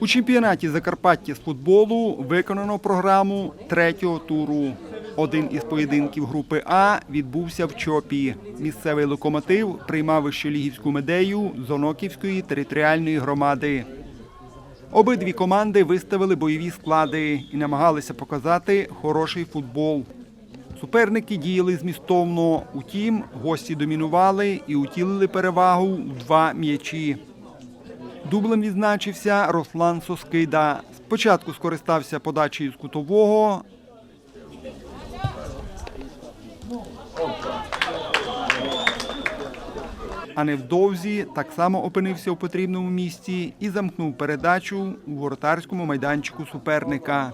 У чемпіонаті Закарпаття з футболу виконано програму третього туру. Один із поєдинків групи А відбувся в Чопі. Місцевий локомотив приймав вищолігівську медею з Оноківської територіальної громади. Обидві команди виставили бойові склади і намагалися показати хороший футбол. Суперники діяли змістовно, утім, гості домінували і утілили перевагу в два м'ячі. Дублем відзначився Руслан Соскида. Спочатку скористався подачею з кутового. А невдовзі так само опинився у потрібному місці і замкнув передачу у воротарському майданчику суперника.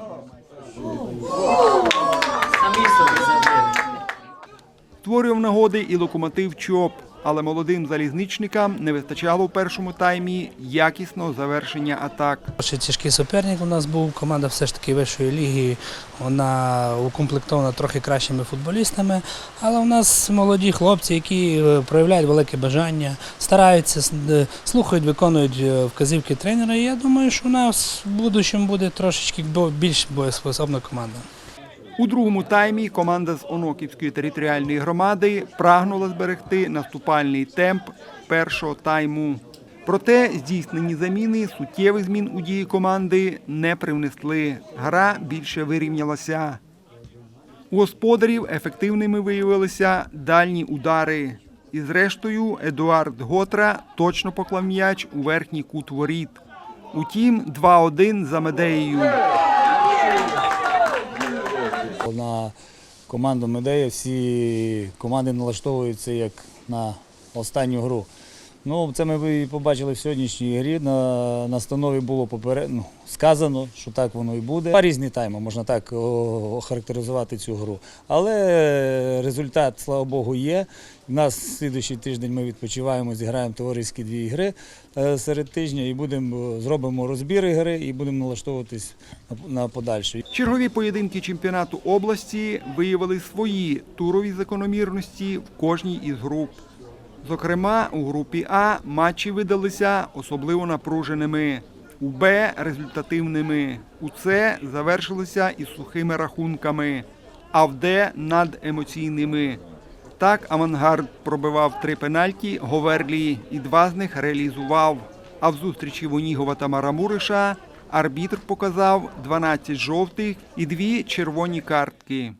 Створював нагоди і локомотив ЧОП, але молодим залізничникам не вистачало в першому таймі якісного завершення атак. Ще тяжкий суперник у нас був. Команда все ж таки вищої ліги. Вона укомплектована трохи кращими футболістами. Але у нас молоді хлопці, які е, проявляють велике бажання, стараються, е, слухають, виконують е, вказівки тренера. І я думаю, що у нас в будущому буде трошечки більш боєспособна команда. У другому таймі команда з Оноківської територіальної громади прагнула зберегти наступальний темп першого тайму. Проте здійснені заміни суттєвих змін у дії команди не привнесли. Гра більше вирівнялася. У господарів ефективними виявилися дальні удари. І зрештою Едуард Готра точно поклав м'яч у верхній кут воріт. Утім, 2-1 за медеєю. На команду Медея всі команди налаштовуються як на останню гру. Ну, це ми і побачили в сьогоднішній грі. На настанові було поперед... ну, сказано, що так воно і буде. Два різні тайми, можна так охарактеризувати цю гру. Але результат, слава Богу, є. У нас слідуючий тиждень ми відпочиваємо, зіграємо товариські дві ігри е, серед тижня і будемо зробимо розбір ігри і будемо налаштовуватись на, подальше. Чергові поєдинки чемпіонату області виявили свої турові закономірності в кожній із груп. Зокрема, у групі А матчі видалися особливо напруженими, у Б результативними, у С завершилися із сухими рахунками, а в Д надемоційними. Так авангард пробивав три пенальті Говерлі і два з них реалізував. А в зустрічі Вонігова та Марамуриша арбітр показав 12 жовтих і дві червоні картки.